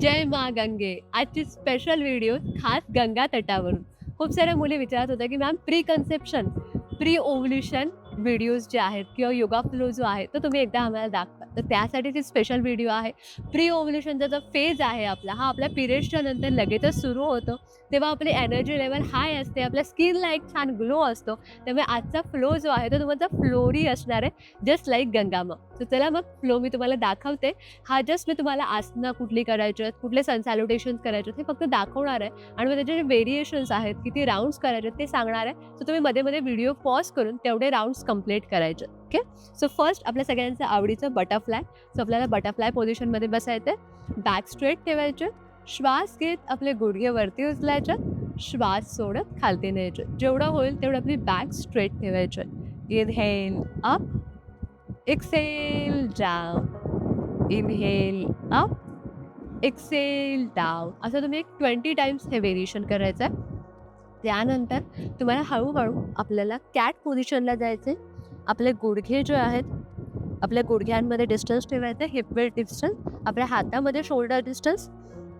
जय मा गंगे. आजची special video खास गंगा तटावरून. खूप साऱ्या मुली विचारत होत्या की ma'am pre conception pre ovulation videos जे आहेत किंवा योगा फ्लो जो आहे तो तुम्ही एकदा आम्हाला दाखवा. तर त्यासाठी त्यासाठीची स्पेशल व्हिडिओ आहे. प्री ओव्ह्युलेशनचा जो फेज आहे आपला हा आपल्या पिरियड्सच्या नंतर लगेचच सुरू होतो. तेव्हा आपली एनर्जी लेवल हाय असते आपल्या स्किनला एक छान ग्लो असतो. त्यामुळे आजचा फ्लो जो आहे तो तुमचा फ्लोरी असणार आहे जस्ट लाईक गंगामा. तर चला मग फ्लो मी तुम्हाला दाखवते. हा जस्ट मी तुम्हाला आसनं कुठली करायची आहेत कुठले सन करायचे आहेत हे फक्त दाखवणार आहे. आणि मग त्याचे जे व्हेरिएशन्स आहेत किती राऊंड्स करायचे आहेत ते सांगणार आहे. तर तुम्ही मध्ये मध्ये व्हिडिओ पॉज करून तेवढे राऊंड्स कंप्लीट करायचे ओके सो फर्स्ट आपल्या सगळ्यांचं आवडीचं बटरफ्लाय सो आपल्याला बटरफ्लाय पोझिशनमध्ये बसायचं आहे बॅक स्ट्रेट ठेवायचे. श्वास घेत आपले गुडघे वरती उचलायचे. श्वास सोडत खालती न्यायचे. जेवढं होईल तेवढं आपली बॅक स्ट्रेट ठेवायचे. Inhale up exhale down inhale up exhale down असं तुम्ही एक ट्वेंटी टाइम्स हे व्हेरिएशन करायचं आहे त्यानंतर तुम्हाला हळूहळू आपल्याला कॅट पोझिशनला जायचं आहे आपले गुडघे जे आहेत आपल्या गुडघ्यांमध्ये डिस्टन्स ठेवायचं हिपवेल डिस्टन्स आपल्या हातामध्ये शोल्डर डिस्टन्स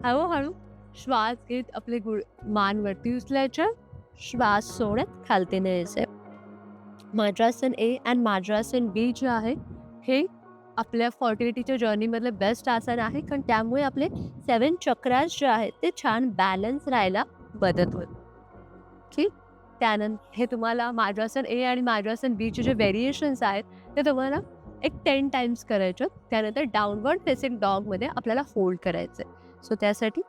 हळूहळू श्वास घेत आपले गुड मानवरती उचलायचं श्वास सोडत खालती न्यायचे माद्रासन ए अँड माद्रासन बी जे आहे हे आपल्या फॉर्टिलिटीच्या जर्नीमधलं बेस्ट आसन आहे कारण त्यामुळे आपले सेवन चक्रास जे आहेत ते छान बॅलन्स राहायला मदत होत ठीक? त्यानंतर हे तुम्हाला माड्रासन ए आणि माड्रासन बीचे जे व्हेरिएशन्स आहेत ते तुम्हाला एक टेन टाइम्स करायचे त्यानंतर डाऊनवर्ड फेसिंग डॉगमध्ये आपल्याला होल्ड करायचं आहे सो त्यासाठी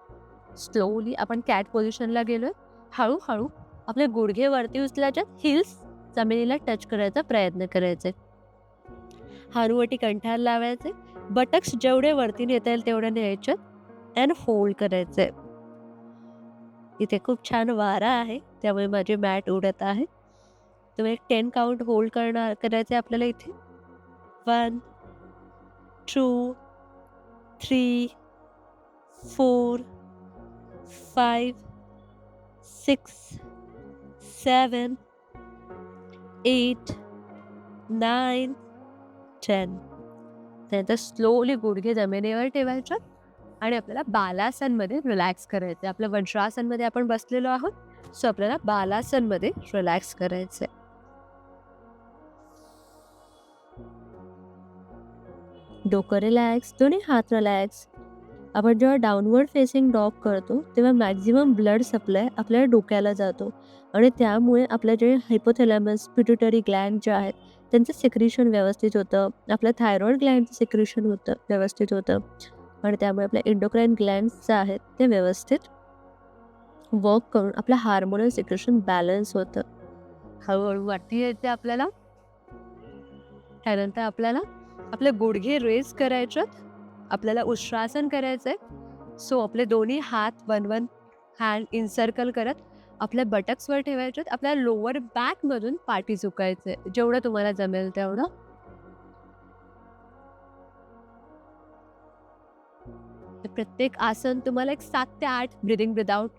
स्लोली आपण कॅट पोझिशनला गेलो आहे हळूहळू आपले गुडघे वरती उचलायचे हिल्स जमिनीला टच करायचा प्रयत्न करायचे. हानुवटी कंठाला लावायचे. बटक्स जेवढे वरती नेता येईल तेवढे न्यायचे. अँड फोल्ड करायचे. इथे खूप छान वारा आहे त्यामुळे माझे मॅट उडत आहे. तुम्ही एक टेन काउंट होल्ड करणार करायचे आपल्याला इथे? One two three four five six seven eight nine ten त्यानंतर स्लोली गुडघे जमिनीवर ठेवायच्या आणि आपल्याला बालासनमध्ये रिलॅक्स करायचं आहे आपलं वज्रासनमध्ये आपण बसलेलो आहोत सो आपल्याला बालासनमध्ये रिलॅक्स करायचं आहे डोकं रिलॅक्स दोन्ही हात रिलॅक्स आपण जेव्हा डाऊनवर्ड फेसिंग डॉग करतो तेव्हा मॅक्झिमम ब्लड सप्लाय आपल्या डोक्याला जातो. आणि त्यामुळे आपल्या जे हायपोथॅलॅमस पिट्युटरी ग्लँड जे आहेत त्यांचं सिक्रिशन व्यवस्थित होतं. आपलं थायरॉइड ग्लँडचं सिक्रिशन होतं व्यवस्थित होतं. आणि त्यामुळे आपल्या इंडोक्राईन ग्लँड्स जे आहेत ते व्यवस्थित वर्क करून आपलं हार्मोनल सिक्रेशन बॅलन्स होतं. हळूहळू वाटते येते आपल्याला. त्यानंतर आपल्याला आपले गुडघे रेस करायच्यात आपल्याला उश्वासन करायचं आहे सो आपले दोन्ही हात वन वन हँड इनसर्कल करत आपल्या बटक्सवर ठेवायचे आपल्या लोअर बॅकमधून पाठी चुकायचं आहे जेवढं तुम्हाला जमेल तेवढं. तर प्रत्येक आसन तुम्हाला एक सात ते आठ ब्रिदिंग विदाउट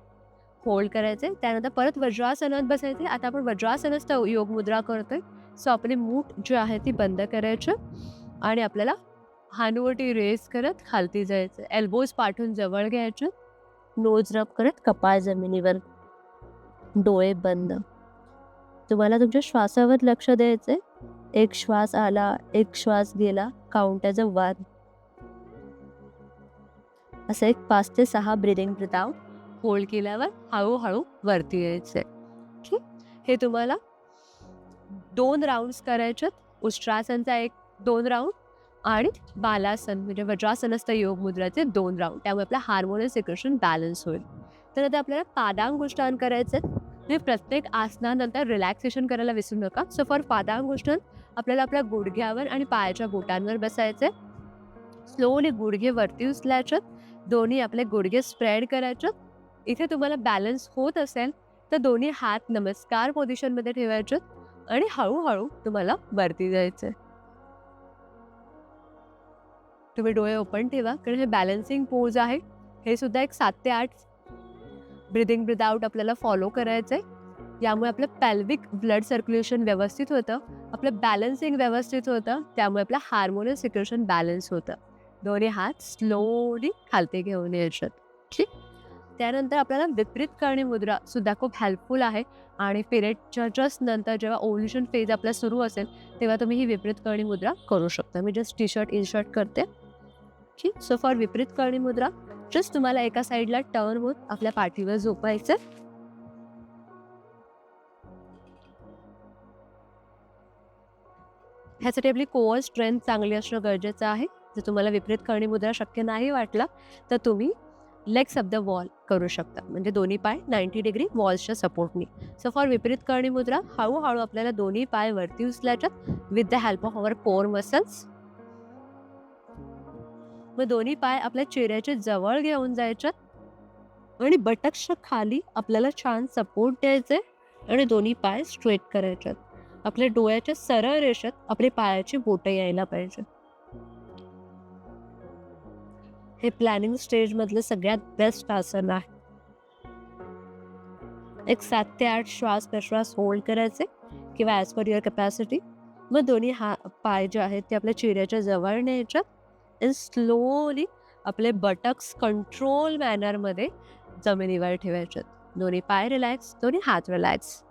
होल्ड करायचे त्यानंतर परत वज्रासनात बसायचे आता आपण वज्रासनच योग मुद्रा करतोय. सो आपली मूठ जी आहे ती बंद करायची आणि आपल्याला हानुवटी रेस करत खालती जायचं एल्बोज पाठवून जवळ घ्यायचे. नोज रब करत कपाळ जमिनीवर. डोळे बंद. तुम्हाला तुमच्या श्वासावर लक्ष द्यायचंय. एक श्वास आला एक श्वास गेला काउंट ॲज अ वन असं एक पाच ते सहा ब्रिदिंग ब्रिदाउट होल्ड केल्यावर हळूहळू वरती यायचे ठीक हे तुम्हाला दोन राऊंड्स करायच्यात उष्ट्रासनचा एक दोन राऊंड आणि बालासन म्हणजे वज्रासन असतं योग मुद्राचे दोन राऊंड त्यामुळे आपलं हार्मोनियम सिक्रेशन बॅलन्स होईल. तर आता आपल्याला पादांगुष्ठान करायचं आहे प्रत्येक आसनानंतर रिलॅक्सेशन करायला विसरू नका. सो फॉर पादांगुष्ठान आपल्याला आपल्या गुडघ्यावर आणि पायाच्या बोटांवर बसायचं आहे स्लोली गुडघे वरती उचलायच्यात दोन्ही आपले गुडघे स्प्रेड करायचे. इथे तुम्हाला बॅलन्स होत असेल तर दोन्ही हात नमस्कार पोझिशनमध्ये ठेवायचे आणि हळूहळू तुम्हाला वरती जायचं आहे तुम्ही डोळे ओपन ठेवा कारण हे बॅलन्सिंग पोज आहे. हे सुद्धा एक सात ते आठ ब्रिदिंग ब्रिदाउट आपल्याला फॉलो करायचं आहे यामुळे आपलं पॅल्विक ब्लड सर्क्युलेशन व्यवस्थित होतं. आपलं बॅलन्सिंग व्यवस्थित होतं. त्यामुळे आपलं हार्मोनल सिक्युरेशन बॅलन्स होतं. दोन्ही हात स्लोली खालती घेऊन यायच्यात ठीक? त्यानंतर आपल्याला विपरीत करणी मुद्रा सुद्धा खूप हेल्पफुल आहे. आणि पिरियडच्या जस्ट नंतर जेव्हा ओव्ह्युलेशन फेज आपला सुरू असेल तेव्हा तुम्ही ही विपरीत करणी मुद्रा करू शकता. मी just T shirt in shirt करते. ठीक? सो फॉर विपरीत करणी मुद्रा जस्ट तुम्हाला एका साईडला टर्न होत आपल्या पाठीवर झोपायचं ह्यासाठी आपली कोअर स्ट्रेंथ चांगली असणं गरजेचं आहे. जर तुम्हाला विपरीत करणी मुद्रा शक्य नाही वाटला तर तुम्ही लेग्स ऑफ द वॉल करू शकता. म्हणजे दोन्ही पाय नाईन्टी डिग्री वॉल्सच्या सपोर्टनी सो फॉर विपरीत करणी मुद्रा हळूहळू आपल्याला दोन्ही पाय वरती उचलायच्यात with the help of our core muscles मग दोन्ही पाय आपल्या चेहऱ्याच्या जवळ घेऊन जायच्यात आणि बटक्सच्या खाली आपल्याला छान सपोर्ट द्यायचे आणि दोन्ही पाय स्ट्रेट करायच्यात. आपल्या डोळ्याच्या सरळ रेषेत आपले पायाची बोटं यायला पाहिजे हे प्लॅनिंग स्टेजमधलं सगळ्यात बेस्ट आसन आहे. एक सात ते आठ श्वास प्रश्वास होल्ड करायचे किंवा ॲज पर युअर कॅपॅसिटी मग दोन्ही हा पाय जे आहेत ते आपल्या चेहऱ्याच्या जवळ न्यायच्यात अँड स्लोली आपले बटक्स कंट्रोल मॅनरमध्ये जमिनीवर ठेवायच्यात दोन्ही पाय रिलॅक्स दोन्ही हात रिलॅक्स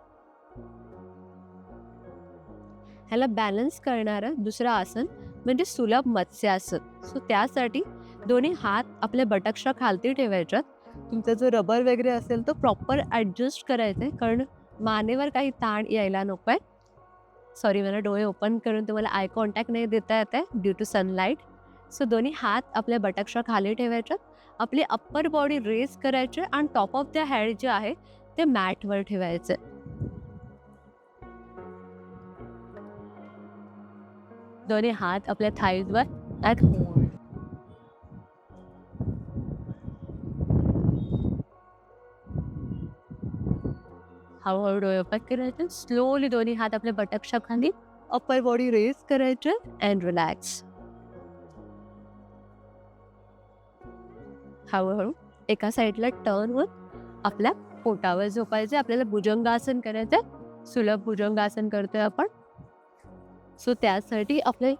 ह्याला बॅलन्स करणारं दुसरं आसन म्हणजे सुलभ मत्स्यासन. सो त्यासाठी दोन्ही हात आपल्या बटक्षा खालती ठेवायच्यात. तुमचा जो रबर वगैरे असेल तो प्रॉपर ॲडजस्ट करायचं आहे कारण मानेवर काही ताण यायला नको आहे सॉरी मला डोळे ओपन करून तुम्हाला आय कॉन्टॅक्ट नाही देता येत आहे ड्यू टू सनलाईट सो दोन्ही हात आपल्या बटक्षा खाली ठेवायच्यात. आपली अप्पर बॉडी रेज करायचे आणि टॉप ऑफ द हेड जे आहे ते मॅटवर ठेवायचे दोन्ही हात आपल्या थाईजवर हळूहळू डोळे ओपन करायचे. स्लोली दोन्ही हात आपल्या बटकच्या खाली अप्पर बॉडी रेज करायचे अँड रिलॅक्स हळूहळू एका साईडला टर्न होत आपल्या पोटावर झोपायचे आपल्याला भुजंगासन करायचं सुलभ भुजंगासन करतोय आपण. सो त्यासाठी आपले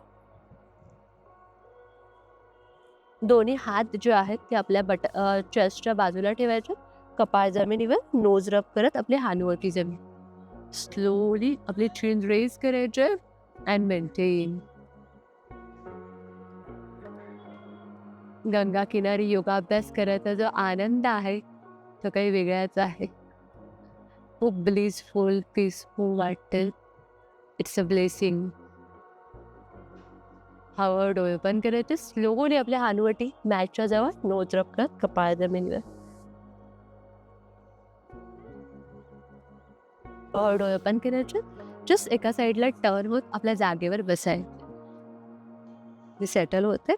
दोन्ही हात जे आहेत ते आपल्या बट चेस्टच्या बाजूला ठेवायचे. कपाळ जमिनीवर नोज रब करत आपली हानवरती जमीन. स्लोली आपली चीन रेज करायचे अँड मेंटेन गंगा किनारी योगाभ्यास करायचा जो आनंद आहे तो काही वेगळाच आहे. खूप ब्लिसफुल पीसफुल वाटतं. इट्स अ ब्लेसिंग हवं डोळे पण करायचे. स्लोली आपल्या हानवटी मॅचच्या जवळ नोज रब करत कपाळ जमिनीवर. डोळे ओपन करायचे. जस्ट एका साईडला टर्न होत आपल्या जागेवर बसाय मी सेटल होते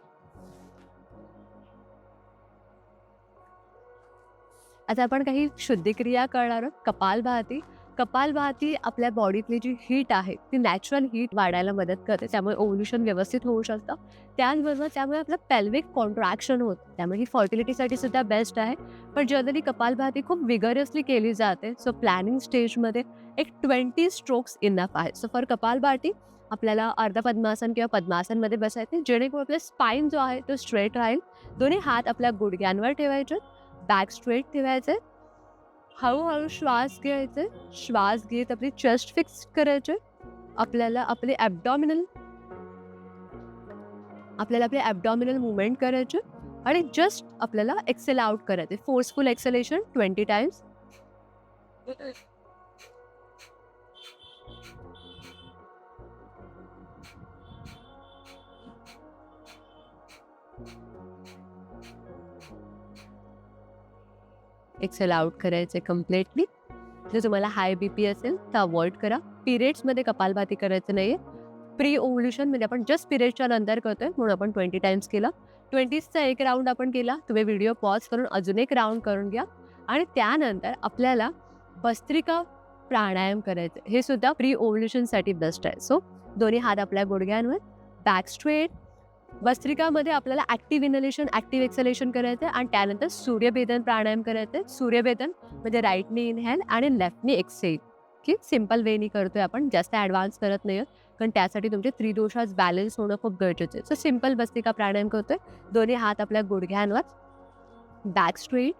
आता आपण काही शुद्धिक्रिया करणार आहोत. कपालभाती. कपालभाती आपल्या बॉडीतली जी हीट आहे ती नॅचरल हीट वाढायला मदत करते. त्यामुळे ओल्युशन व्यवस्थित होऊ शकतं. त्याचबरोबर त्यामुळे आपलं पेल्विक कॉन्ट्रॅक्शन होतं. त्यामुळे ही फर्टिलिटीसाठी सुद्धा बेस्ट आहे. पण जनरली कपालभाती खूप विगरसली केली जाते. सो प्लॅनिंग स्टेजमध्ये एक ट्वेंटी स्ट्रोक्स इनफ आहे. सो फॉर कपालभाती आपल्याला अर्ध पद्मासन किंवा पद्मासनमध्ये बसायचे. जेणेकरून आपला स्पाईन जो आहे तो स्ट्रेट राहील. दोन्ही हात आपल्या गुडघ्यांवर ठेवायचे. बॅक स्ट्रेट ठेवायचे. हळूहळू श्वास घ्यायचे. श्वास घेत आपली चेस्ट फिक्स करायचे. आपल्याला आपले ॲबडॉमिनल आपल्याला आपले ॲबडॉमिनल मुवमेंट करायचे आणि जस्ट आपल्याला एक्सेल आउट करायचे. Forceful exhalation twenty times exhale out करायचे कम्प्लिटली जर तुम्हाला हाय बी पी असेल तर अवॉइड करा. पिरियड्समध्ये कपालभाती करायचं नाही आहे प्री ओव्हल्युशन म्हणजे आपण जस्ट पिरियडच्या नंतर करतोय म्हणून आपण ट्वेंटी टाइम्स केला. ट्वेंटीजचा एक राऊंड आपण केला. तुम्ही व्हिडिओ पॉज करून अजून एक राऊंड करून घ्या. आणि त्यानंतर आपल्याला भस्त्रिका प्राणायाम करायचं. हे सुद्धा प्री ओव्हल्युशनसाठी बेस्ट आहे. सो दोन्ही हात आपल्या गुडघ्यांवर. बॅक स्ट्रेट भस्त्रिकामध्ये आपल्याला ऍक्टिव्ह इनलेशन ॲक्टिव्ह एक्सलेशन करायचं आहे आणि त्यानंतर सूर्यभेदन प्राणायाम करायचं आहे सूर्यभेदन म्हणजे राईटनी इनहेल आणि लेफ्टनी एक्सेल की सिंपल वेनी करतोय आपण. जास्त ॲडव्हान्स करत नाही कारण त्यासाठी तुमचे त्रिदोषास बॅलन्स होणं खूप गरजेचं आहे. सो सिंपल भस्त्रिका प्राणायाम करतोय. दोन्ही हात आपल्या गुडघ्यांवर. बॅक स्ट्रेट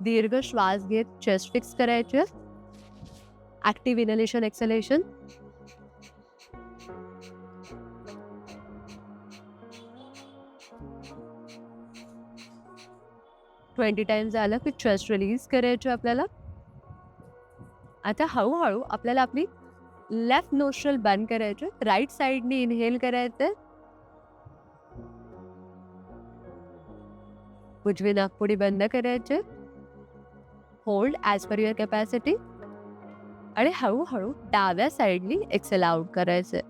दीर्घ श्वास घेत. चेस्ट फिक्स करायचे. Active inhalation exhalation twenty times झालं की चेस्ट रिलीज करायचे आपल्याला. आता हळूहळू आपल्याला आपली लेफ्ट नोस्ट्रल बंद करायचे राईट साईडने इनहेल करायचं. उजवी नागपुडी बंद करायचे. Hold as per your capacity आणि हळूहळू डाव्या साईडनी एक्सेल आउट करायचं.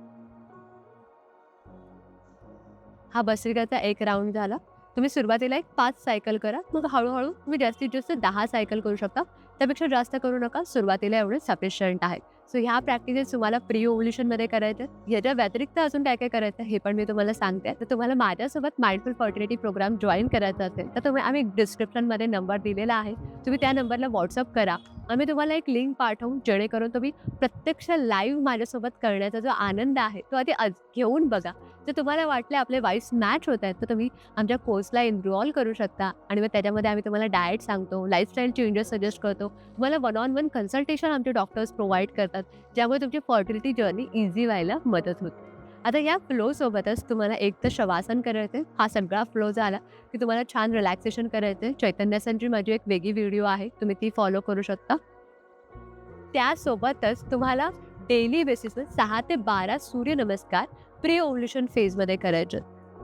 हा बसरिकाचा एक राऊंड झाला. तुम्ही सुरुवातीला एक पाच सायकल करा. मग हळूहळू तुम्ही जास्तीत जास्त दहा सायकल करू शकता. त्यापेक्षा जास्त करू नका. सुरुवातीला एवढे सफिशियंट आहे सो ह्या प्रॅक्टिसेस तुम्हाला प्री ओव्होल्युशनमध्ये करायचं आहे. याच्या व्यतिरिक्त अजून काय काय करायचं आहे हे पण मी तुम्हाला सांगते. तर तुम्हाला माझ्यासोबत माइंडफुल फर्टिलिटी प्रोग्राम जॉईन करायचा असेल तर तुम्ही आम्ही डिस्क्रिप्शनमध्ये नंबर दिलेला आहे. तुम्ही त्या नंबरला व्हॉट्सअप करा. आम्ही तुम्हाला एक लिंक पाठवून जेणेकरून तुम्ही प्रत्यक्ष लाईव्ह माझ्यासोबत करण्याचा जो आनंद आहे तो आधी आज घेऊन बघा. जर तुम्हाला वाटले आपले वाईस मॅच होत आहेत तर तुम्ही आमच्या कोर्सला इन्व्हॉल्व करू शकता. आणि मग त्याच्यामध्ये आम्ही तुम्हाला डाएट सांगतो लाईफस्टाईल चेंजेस सजेस्ट करतो. तुम्हाला वन ऑन वन कन्सल्टेशन आमचे डॉक्टर्स प्रोव्हाइड करतात ज्यामुळे तुमची फर्टिलिटी जर्नी इझी व्हायला मदत होते. आता या फ्लोसोबतच तुम्हाला एक तर शवासन करायचं हा सगळा फ्लो झाला की तुम्हाला छान रिलॅक्सेशन करायचं चैतन्यासनची माझी एक वेगळी व्हिडिओ आहे. तुम्ही ती फॉलो करू शकता. त्यासोबतच तुम्हाला डेली बेसिसवर सहा ते बारा सूर्यनमस्कार प्री ओव्ह्युलेशन फेजमध्ये करायचे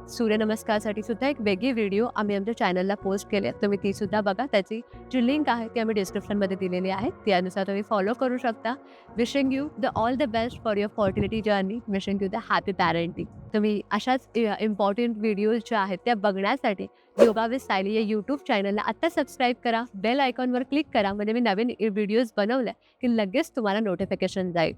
सूर्यनमस्कारसाठी सुद्धा एक वेगळी व्हिडिओ आम्ही आमच्या चॅनलला पोस्ट केली आहे. तुम्ही ती सुद्धा बघा. त्याची जी लिंक आहे ती आम्ही डिस्क्रिप्शनमध्ये दिलेली आहे. त्यानुसार तुम्ही फॉलो करू शकता. Wishing you the all the best for your fertility journey wishing you the happy parenting तुम्ही अशाच इम्पॉर्टंट व्हिडिओज ज्या आहेत त्या बघण्यासाठी योगा विथ सायली या यूट्यूब चॅनलला आत्ता सबस्क्राईब करा. बेल आयकॉनवर क्लिक करा. म्हणजे मी नवीन व्हिडिओज बनवल्या की लगेच तुम्हाला नोटिफिकेशन जाईल.